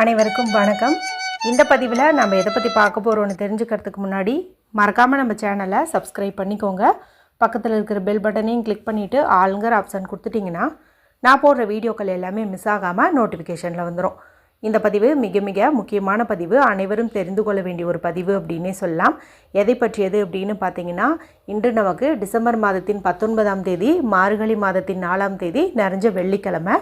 அனைவருக்கும் வணக்கம். இந்த பதிவில் நம்ம எதை பற்றி பார்க்க போகிறோம்னு தெரிஞ்சுக்கிறதுக்கு முன்னாடி மறக்காமல் நம்ம சேனலை சப்ஸ்கிரைப் பண்ணிக்கோங்க. பக்கத்தில் இருக்கிற பெல் பட்டனையும் கிளிக் பண்ணிவிட்டு ஆளுங்கிற ஆப்ஷன் கொடுத்துட்டிங்கன்னா நான் போடுற வீடியோக்கள் எல்லாமே மிஸ் ஆகாமல் நோட்டிஃபிகேஷனில் வந்துடும் இந்த பதிவு மிக மிக முக்கியமான பதிவு. அனைவரும் தெரிந்து கொள்ள வேண்டிய ஒரு பதிவு அப்படின்னே சொல்லலாம். எதை பற்றியது அப்படின்னு பார்த்தீங்கன்னா இன்று நமக்கு டிசம்பர் மாதத்தின் பத்தொன்பதாம் தேதி மார்கழி மாதத்தின் நாலாம் தேதி நிறைஞ்ச வெள்ளிக்கிழமை.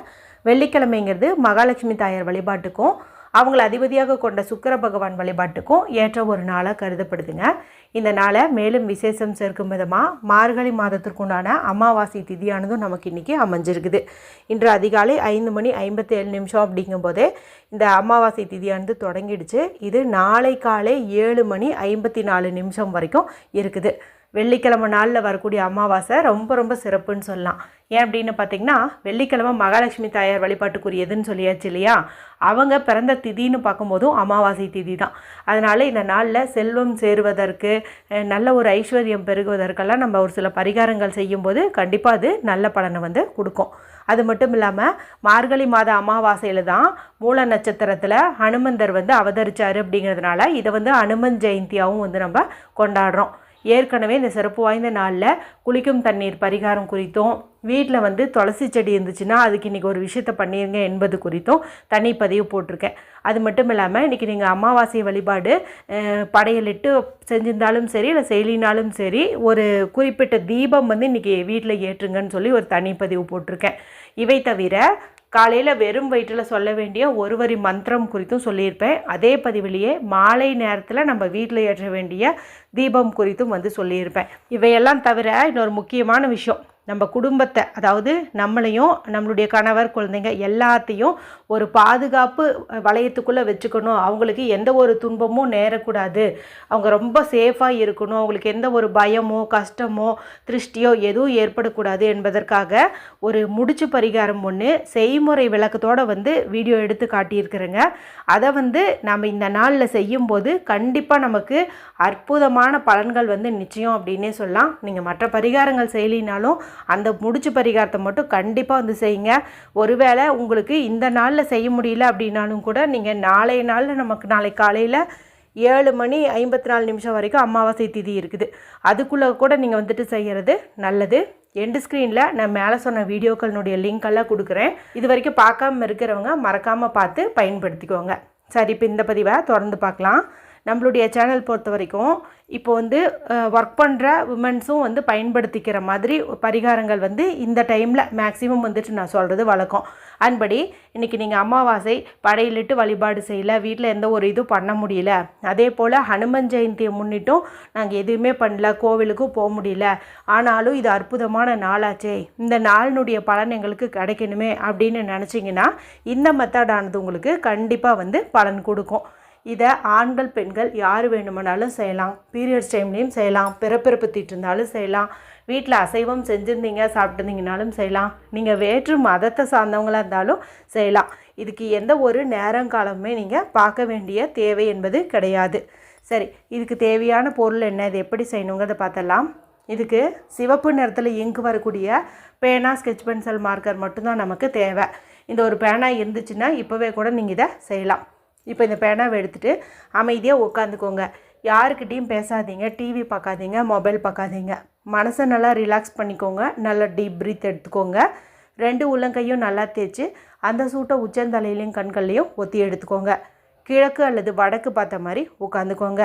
வெள்ளிக்கிழமைங்கிறது மகாலட்சுமி தாயார் வழிபாட்டுக்கும் அவங்களை அதிபதியாக கொண்ட சுக்கிர பகவான் வழிபாட்டுக்கும் ஏற்ற ஒரு நாளாக கருதப்படுதுங்க. இந்த நாளை மேலும் விசேஷம் சேர்க்கும் விதமாக மார்கழி மாதத்திற்குண்டான அமாவாசை திதியானதும் நமக்கு இன்றைக்கி அமைஞ்சிருக்குது. இன்று அதிகாலை ஐந்து மணி ஐம்பத்தி ஏழு நிமிஷம் அப்படிங்கும்போதே இந்த அமாவாசை திதியானது தொடங்கிடுச்சு. இது நாளை காலை ஏழு மணி ஐம்பத்தி நாலு நிமிஷம் வரைக்கும் இருக்குது. வெள்ளிக்கிழமை நாளில் வரக்கூடிய அமாவாசை ரொம்ப ரொம்ப சிறப்புன்னு சொல்லலாம். ஏன் அப்படின்னு பார்த்தீங்கன்னா வெள்ளிக்கிழமை மகாலட்சுமி தாயார் வழிபாட்டுக்குரியதுன்னு சொல்லியாச்சு இல்லையா? அவங்க பிறந்த திதின்னு பார்க்கும்போதும் அமாவாசை திதி தான். அதனால் இந்த நாளில் செல்வம் சேருவதற்கு நல்ல ஒரு ஐஸ்வர்யம் பெருகுவதற்கெல்லாம் நம்ம ஒரு சில பரிகாரங்கள் செய்யும்போது கண்டிப்பாக அது நல்ல பலனை வந்து கொடுக்கும். அது மட்டும் இல்லாமல் மார்கழி மாத அமாவாசையில் தான் மூல நட்சத்திரத்தில் ஹனுமந்தர் வந்து அவதரித்தார் அப்படிங்கிறதுனால இதை வந்து ஹனுமன் ஜெயந்தியாகவும் வந்து நம்ம கொண்டாடுறோம். ஏற்கனவே இந்த சிறப்பு வாய்ந்த நாளில் குளிக்கும் தண்ணீர் பரிகாரம் குறித்தும் வீட்டில் வந்து துளசி செடி இருந்துச்சுன்னா அதுக்கு இன்றைக்கி ஒரு விஷயத்த பண்ணிருங்க என்பது குறித்தும் தனி பதிவு போட்டிருக்கேன். அது மட்டும் இல்லாமல் இன்றைக்கி நீங்கள் அமாவாசை வழிபாடு படையலிட்டு செஞ்சிருந்தாலும் சரி இல்லை செயலினாலும் சரி ஒரு குறிப்பிட்ட தீபம் வந்து இன்றைக்கி வீட்டில் ஏற்றுங்கன்னு சொல்லி ஒரு தனி பதிவு போட்டிருக்கேன். இவை தவிர காலையில் வெறும் வயிற்றில் சொல்ல வேண்டிய ஒரு வரி மந்திரம் குறித்தும் சொல்லியிருப்பேன். அதே பதிவிலேயே மாலை நேரத்தில் நம்ம வீட்டில் ஏற்ற வேண்டிய தீபம் குறித்தும் வந்து சொல்லியிருப்பேன். இவையெல்லாம் தவிர இன்னொரு முக்கியமான விஷயம். நம்ம குடும்பத்தை அதாவது நம்மளையும் நம்மளுடைய கணவர் குழந்தைங்க எல்லாத்தையும் ஒரு பாதுகாப்பு வளையத்துக்குள்ளே வச்சுக்கணும். அவங்களுக்கு எந்த ஒரு துன்பமும் நேரக்கூடாது. அவங்க ரொம்ப சேஃபாக இருக்கணும். அவங்களுக்கு எந்த ஒரு பயமோ கஷ்டமோ திருஷ்டியோ எதுவும் ஏற்படக்கூடாது என்பதற்காக ஒரு முடிச்சு பரிகாரம் ஒன்று செய்முறை விளக்கத்தோடு வந்து வீடியோ எடுத்து காட்டியிருக்கிறேங்க. அதை வந்து நம்ம இந்த நாளில் செய்யும்போது கண்டிப்பாக நமக்கு அற்புதமான பலன்கள் வந்து நிச்சயம் அப்படின்னே சொல்லலாம். நீங்கள் மற்ற பரிகாரங்கள் செய்யலினாலும் அந்த முடிச்சு பரிகாரத்தை மட்டும் கண்டிப்பாக வந்து செய்யுங்க. ஒருவேளை உங்களுக்கு இந்த நாளில் செய்ய முடியல அப்படின்னாலும் கூட நீங்கள் நாளைய நாளில் நமக்கு நாளை காலையில் ஏழு மணி ஐம்பத்தி நாலு நிமிஷம் வரைக்கும் அமாவாசை திதி இருக்குது. அதுக்குள்ளே கூட நீங்கள் வந்துட்டு செய்கிறது நல்லது. எண்டு ஸ்க்ரீனில் நான் மேலே சொன்ன வீடியோக்களினுடைய லிங்க் எல்லாம் கொடுக்குறேன். இது வரைக்கும் பார்க்காம இருக்கிறவங்க மறக்காமல் பார்த்து பயன்படுத்திக்கோங்க. சரி இப்போ இந்த பதிவை தொடர்ந்து பார்க்கலாம். நம்மளுடைய சேனல் பொறுத்த வரைக்கும் இப்போ வந்து ஒர்க் பண்ணுற உமன்ஸும் வந்து பயன்படுத்திக்கிற மாதிரி பரிகாரங்கள் வந்து இந்த டைமில் மேக்ஸிமம் வந்துட்டு நான் சொல்கிறது வழக்கம். அன்படி இன்றைக்கி நீங்கள் அமாவாசை படையிலிட்டு வழிபாடு செய்யல வீட்டில் எந்த ஒரு இதுவும் பண்ண முடியல. அதே போல் ஹனுமன் ஜெயந்தியை முன்னிட்டும் நாங்கள் எதுவுமே பண்ணல கோவிலுக்கும் போக முடியல. ஆனாலும் இது அற்புதமான நாளாச்சே. இந்த நாளினுடைய பலன் எங்களுக்கு கிடைக்கணுமே அப்படின்னு நினச்சிங்கன்னா இந்த மெத்தடானது உங்களுக்கு கண்டிப்பாக வந்து பலன் கொடுக்கும். இதை ஆண்கள் பெண்கள் யார் வேணுமானாலும் செய்யலாம். பீரியட்ஸ் டைம்லேயும் செய்யலாம். பிறப்பிறப்பு தீட்டிருந்தாலும் செய்யலாம். வீட்டில் அசைவம் செஞ்சுருந்தீங்க சாப்பிட்டுருந்தீங்கனாலும் செய்யலாம். நீங்கள் வேற்று மதத்தை சார்ந்தவங்களாக இருந்தாலும் செய்யலாம். இதுக்கு எந்த ஒரு நேரங்காலமுமே நீங்கள் பார்க்க வேண்டிய தேவை என்பது கிடையாது. சரி இதுக்கு தேவையான பொருள் என்ன? இது எப்படி செய்யணுங்கிறத பார்த்தலாம் இதுக்கு சிவப்பு நிறத்தில் இங்கு வரக்கூடிய பேனா ஸ்கெட்ச் பென்சில் மார்க்கர் மட்டும்தான் நமக்கு தேவை. இந்த ஒரு பேனா இருந்துச்சுன்னா இப்போவே கூட நீங்கள் இதை செய்யலாம். இப்போ இந்த பேனாவை எடுத்துகிட்டு அமைதியாக உட்காந்துக்கோங்க யாருக்கிட்டேயும் பேசாதீங்க டிவி பார்க்காதீங்க மொபைல் பார்க்காதீங்க. மனசை நல்லா ரிலாக்ஸ் பண்ணிக்கோங்க நல்லா டீப் ப்ரீத் எடுத்துக்கோங்க. ரெண்டு உள்ளங்கையும் நல்லா தேய்ச்சி அந்த சூட்டை உச்சந்தலையிலையும் கண்கள்லையும் ஒத்தி எடுத்துக்கோங்க. கிழக்கு அல்லது வடக்கு பார்த்த மாதிரி உட்காந்துக்கோங்க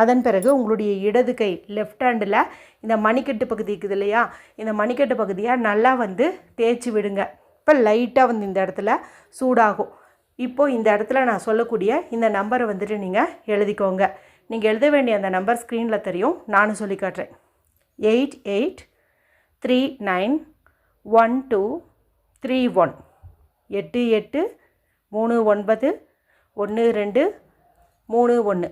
அதன் பிறகு உங்களுடைய இடது கை லெஃப்ட் ஹேண்டில் இந்த மணிக்கட்டு பகுதி இருக்குது இல்லையா? இந்த மணிக்கட்டு பகுதியாக நல்லா வந்து தேய்ச்சி விடுங்க. இப்போ லைட்டாக வந்து இந்த இடத்துல சூடாகும். இப்போது இந்த இடத்துல நான் சொல்லக்கூடிய இந்த நம்பரை வந்துட்டு நீங்கள் எழுதிக்கோங்க. நீங்கள் எழுத வேண்டிய அந்த நம்பர் ஸ்க்ரீனில் தெரியும். நானும் சொல்லி காட்டுறேன். Eight eight three nine one two three one. எட்டு எட்டு மூணு ஒன்பது ஒன்று ரெண்டு மூணு ஒன்று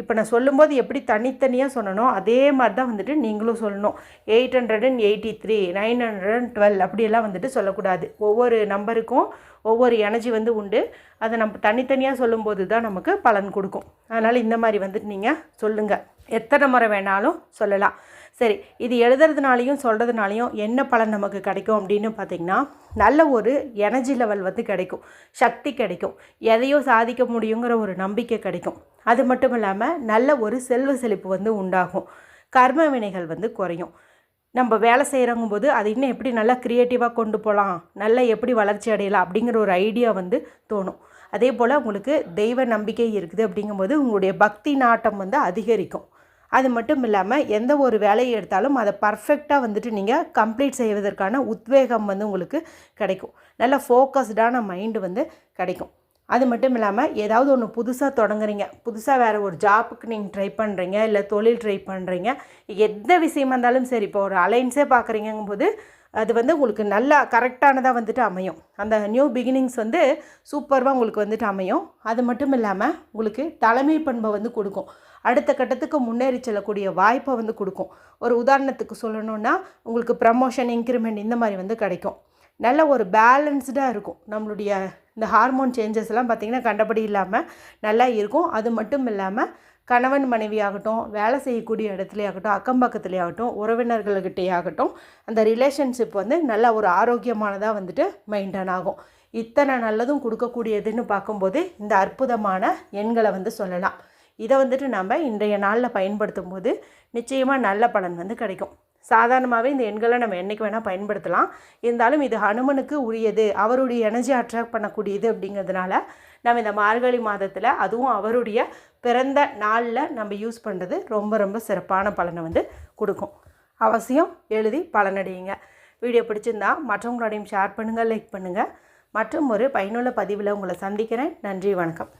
இப்போ நான் சொல்லும்போது எப்படி தனித்தனியாக சொன்னனோ அதே மாதிரி தான் வந்துட்டு நீங்களும் சொல்லணும். Eight hundred and eighty three nine hundred and twelve அப்படியெல்லாம் வந்துட்டு சொல்லக்கூடாது. ஒவ்வொரு நம்பருக்கும் ஒவ்வொரு எனர்ஜி வந்து உண்டு. அதை நம்ம தனித்தனியாக சொல்லும்போது தான் நமக்கு பலன் கொடுக்கும். அதனால் இந்த மாதிரி வந்துட்டு நீங்கள் சொல்லுங்கள் எத்தனை முறை வேணாலும் சொல்லலாம். சரி இது எழுதுறதுனாலையும் சொல்கிறதுனாலையும் என்ன பலன் நமக்கு கிடைக்கும் அப்படின்னு பார்த்திங்கன்னா நல்ல ஒரு எனர்ஜி லெவல் வந்து கிடைக்கும். சக்தி கிடைக்கும். எதையோ சாதிக்க முடியுங்கிற ஒரு நம்பிக்கை கிடைக்கும். அது மட்டும் இல்லாமல் நல்ல ஒரு செல்வ செழிப்பு வந்து உண்டாகும். கர்ம வினைகள் வந்து குறையும். நம்ம வேலை செய்கிறங்கும் போது அது இன்னும் எப்படி நல்லா க்ரியேட்டிவாக கொண்டு போகலாம்? நல்லா எப்படி வளர்ச்சி அடையலாம்? அப்படிங்கிற ஒரு ஐடியா வந்து தோணும். அதே போல் உங்களுக்கு தெய்வ நம்பிக்கை இருக்குது அப்படிங்கும்போது உங்களுடைய பக்தி நாட்டம் வந்து அதிகரிக்கும். அது மட்டும் இல்லாமல் எந்த ஒரு வேலையை எடுத்தாலும் அதை பர்ஃபெக்டாக வந்துட்டு நீங்கள் கம்ப்ளீட் செய்வதற்கான உத்வேகம் வந்து உங்களுக்கு கிடைக்கும். நல்ல ஃபோக்கஸ்டான மைண்டு வந்து கிடைக்கும். அது மட்டும் இல்லாமல் ஏதாவது ஒன்று புதுசாக தொடங்குறீங்க. புதுசாக வேறு ஒரு ஜாப்புக்கு நீங்கள் ட்ரை பண்ணுறீங்க இல்லை தொழில் ட்ரை பண்ணுறீங்க எந்த விஷயமா இருந்தாலும் சரி இப்போ ஒரு அலைன்ஸே பார்க்குறீங்கும் போது அது வந்து உங்களுக்கு நல்லா கரெக்டானதாக வந்துட்டு அமையும். அந்த நியூ பிகினிங்ஸ் வந்து சூப்பராக உங்களுக்கு வந்துட்டு அமையும். அது மட்டும் இல்லாமல் உங்களுக்கு தலைமை பண்பை வந்து கொடுக்கும். அடுத்த கட்டத்துக்கு முன்னேறி செல்லக்கூடிய வாய்ப்பை வந்து கொடுக்கும். ஒரு உதாரணத்துக்கு சொல்லணுன்னா உங்களுக்கு ப்ரமோஷன் இன்க்ரிமெண்ட் இந்த மாதிரி வந்து கிடைக்கும். நல்ல ஒரு பேலன்ஸ்டாக இருக்கும். நம்மளுடைய இந்த ஹார்மோன் சேஞ்சஸ்லாம் பார்த்திங்கன்னா கண்டபடி இல்லாமல் நல்லா இருக்கும். அது மட்டும் இல்லாமல் கணவன் மனைவி ஆகட்டும் வேலை செய்யக்கூடிய இடத்துலையாகட்டும் அக்கம் பக்கத்துலேயே ஆகட்டும் உறவினர்கள்கிட்டே ஆகட்டும் அந்த ரிலேஷன்ஷிப் வந்து நல்ல ஒரு ஆரோக்கியமானதாக வந்துட்டு மெயின்டைன் ஆகும். இத்தனை நல்லதும் கொடுக்கக்கூடியதுன்னு பார்க்கும்போது இந்த அற்புதமான எண்களை வந்து சொல்லலாம். இதை வந்துட்டு நம்ம இன்றைய நாளில் பயன்படுத்தும் போது நிச்சயமாக நல்ல பலன் வந்து கிடைக்கும். சாதாரணமாகவே இந்த எண்களை நம்ம என்றைக்கு வேணால் பயன்படுத்தலாம். இருந்தாலும் இது ஹனுமனுக்கு உரியது அவருடைய எனர்ஜி அட்ராக்ட் பண்ணக்கூடியது அப்படிங்கிறதுனால நம்ம இந்த மார்கழி மாதத்தில் அதுவும் அவருடைய பிறந்த நாளில் நம்ம யூஸ் பண்ணுறது ரொம்ப ரொம்ப சிறப்பான பலனை வந்து கொடுக்கும். அவசியம் எழுதி பலனடையுங்க. வீடியோ பிடிச்சிருந்தா மற்றவங்களோடையும் ஷேர் பண்ணுங்கள் லைக் பண்ணுங்கள் மற்றும் ஒரு பயனுள்ள பதிவில் உங்களை சந்திக்கிறேன். நன்றி வணக்கம்.